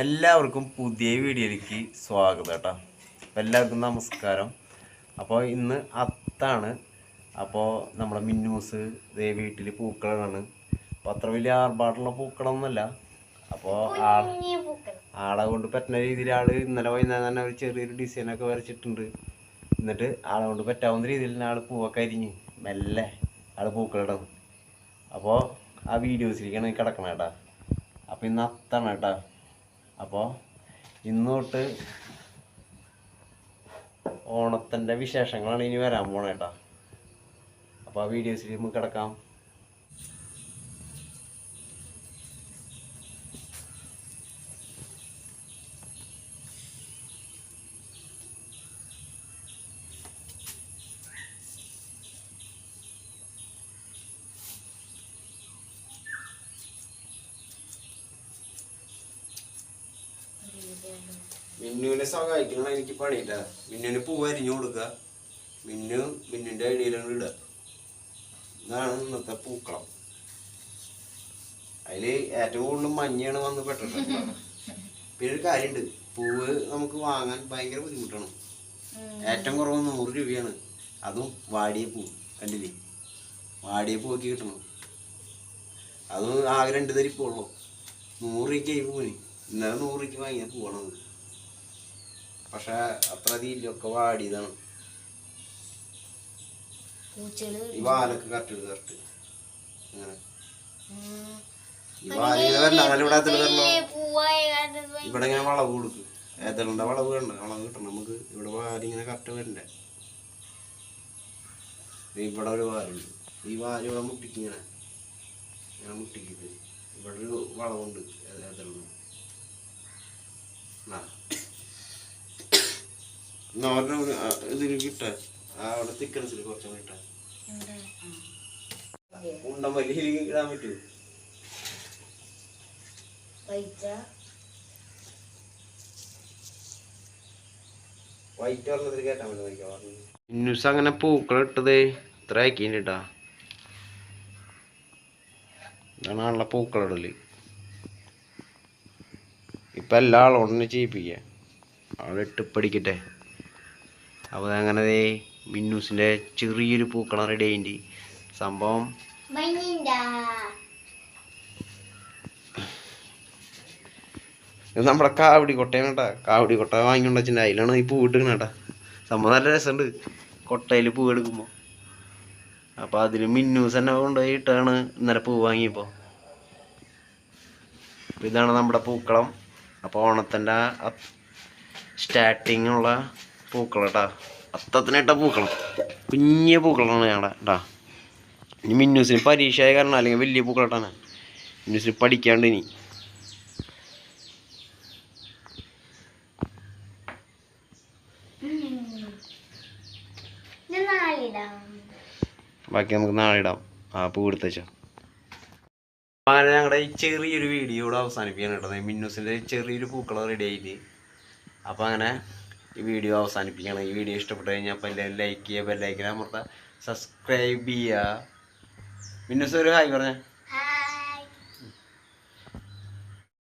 എല്ലാവർക്കും പുതിയ വീഡിയോയിലേക്ക് സ്വാഗതം കേട്ടോ. അപ്പോൾ എല്ലാവർക്കും നമസ്കാരം. അപ്പോൾ ഇന്ന് അത്താണ്. അപ്പോൾ നമ്മുടെ മിന്നൂസ് ഇതേ വീട്ടിൽ പൂക്കളാണ്. അപ്പോൾ അത്ര വലിയ ആർഭാടുള്ള പൂക്കളൊന്നുമല്ല. അപ്പോൾ ആ ആളെ കൊണ്ട് പറ്റുന്ന രീതിയിൽ ആൾ ഇന്നലെ വൈകുന്നേരം തന്നെ ഒരു ചെറിയൊരു ഡിസൈനൊക്കെ വരച്ചിട്ടുണ്ട്. എന്നിട്ട് ആളെ കൊണ്ട് പറ്റാവുന്ന രീതിയിൽ തന്നെ ആൾ പൂവൊക്കെ അരിഞ്ഞ് മെല്ലെ ആൾ പൂക്കളിടും. അപ്പോൾ ആ വീഡിയോസിലേക്കാണ് കിടക്കണം കേട്ടോ അപ്പോൾ ഇന്ന് അത്താണ് കേട്ടോ അപ്പോൾ ഇന്നോട്ട് ഓണത്തിന്റെ വിശേഷങ്ങളാണ് ഇനി വരാൻ പോണേട്ടാ അപ്പോൾ ആ വീഡിയോസിൽ നമുക്ക് കിടക്കാം. മിന്നുവിനെ സഹായിക്കണം എനിക്ക് പണിയില്ല. മിന്നുവിന് പൂവ് അരിഞ്ഞു കൊടുക്കുക മിന്നു മിന്നിന്റെ ഐഡിയയിലാണ് ഇടുക. ഇതാണ് ഇന്നത്തെ പൂക്കളം. അതിൽ ഏറ്റവും കൂടുതൽ മഞ്ഞയാണ് വന്ന് പെട്ടിട്ടുള്ളത്. പിന്നെ ഒരു കാര്യമുണ്ട് പൂവ് നമുക്ക് വാങ്ങാൻ ഭയങ്കര ബുദ്ധിമുട്ടാണ്. ഏറ്റവും കുറവ് നൂറ് രൂപയാണ്. അതും വാടിയ പൂ. കണ്ടില്ലേ? വാടിയ പൂവൊക്കെ കിട്ടണം. അതും ആകെ രണ്ട് തരിപ്പുള്ളൂ നൂറ് രൂപയ്ക്ക് ഈ പൂവിന്. ഇന്നലെ നൂറ് രൂപയ്ക്ക് വാങ്ങിയാൽ പൂവാണത്. പക്ഷെ അത്ര ഒക്കെ വാടിയതാണ്. ഈ വാലൊക്കെ കറക്റ്റ് കറക്റ്റ്. അങ്ങനെ ഈ വാലിങ്ങനെ വരണം അങ്ങനെ ഇവിടെ അതിൽ വരണോ? ഇവിടെ ഇങ്ങനെ വളവ് കൊടുക്കും. ഏതളുടെ വളവ് വേണ്ട വളവ് കിട്ടണം. നമുക്ക് ഇവിടെ വാലിങ്ങനെ കറക്റ്റ് വരണ്ടേ? ഇവിടെ ഒരു വാലുണ്ട്. ഈ വാൽ ഇവിടെ മുട്ടിക്കിങ്ങനെ ഇങ്ങനെ. മുട്ടിക്കിട്ട് ഇവിടെ ഒരു വളവുണ്ട്. ഏതളുണ്ട് കിട്ടാ ആ അവിടെ കുറച്ചും ഉണ്ട വലിയ ഇടാൻ പറ്റുമോ? പൈച്ച വൈറ്റ് പറഞ്ഞതിൽ കേട്ടാൻ പറ്റും ന്യൂസ് അങ്ങനെ പൂക്കൾ ഇട്ടത്. ഇത്ര ആക്കിട്ടാ ഇതാണ് ആളുടെ പൂക്കളിടൽ. ഇപ്പം എല്ലാ ആളോടനെ ചെയ്യിപ്പിക്കുക ആളിട്ട് ഇട്ട് പഠിക്കട്ടെ അപ്പോൾ അങ്ങനെ ദേ മിന്നൂസിന്റെ ചെറിയൊരു പൂക്കളം റെഡി ആയിട്ട് സംഭവം നമ്മുടെ കാവടി കൊട്ടയാണ് കേട്ടോ. കാവടി കൊട്ട വാങ്ങിക്കൊണ്ട് വെച്ചിട്ടുണ്ട് അതിലാണ് ഈ പൂ ഇട്ടിക്കണ കേട്ടോ. സംഭവം നല്ല രസമുണ്ട് കൊട്ടയിൽ പൂ എടുക്കുമ്പോൾ അപ്പോൾ അതിൽ മിന്നൂസ് തന്നെ കൊണ്ടുപോയി ഇട്ടാണ് ഇന്നലെ പൂ വാങ്ങിയപ്പോൾ അപ്പോൾ ഇതാണ് നമ്മുടെ പൂക്കളം. അപ്പോൾ ഓണത്തിന്റെ സ്റ്റാർട്ടിങ് ഉള്ള പൂക്കളം. കേട്ടാ അത്തത്തിനിട്ട പൂക്കളം. കുഞ്ഞിയ പൂക്കളാണ് ഞങ്ങളുടെ കേട്ടാ ഇനി മിന്നൂസിന് പരീക്ഷ ആയ കാരണം അല്ലെങ്കിൽ വലിയ പൂക്കളട്ടാണ് മിന്നൂസിന് പഠിക്കാണ്ട് ഇനി. ബാക്കി നമുക്ക് നാളെ ഇടാം. ആ പൂ എടുത്ത് വെച്ചോ. അങ്ങനെ ഞങ്ങളുടെ ഈ ചെറിയൊരു വീഡിയോ ഇവിടെ അവസാനിപ്പിക്കാൻ കേട്ടത് മിന്നൂസിന്റെ ചെറിയൊരു പൂക്കളം റെഡി ആയിട്ട്. അപ്പോൾ അങ്ങനെ ഈ വീഡിയോ അവസാനിപ്പിക്കണം ഈ വീഡിയോ ഇഷ്ടപ്പെട്ട് കഴിഞ്ഞാൽ അപ്പോൾ എല്ലാവരും ലൈക്ക് ചെയ്യുക ബെല്ലൈക്കൻ അമർത്തുക സബ്സ്ക്രൈബ് ചെയ്യുക. മിന്നൂസ് ഒരു ഹായ് പറഞ്ഞേ.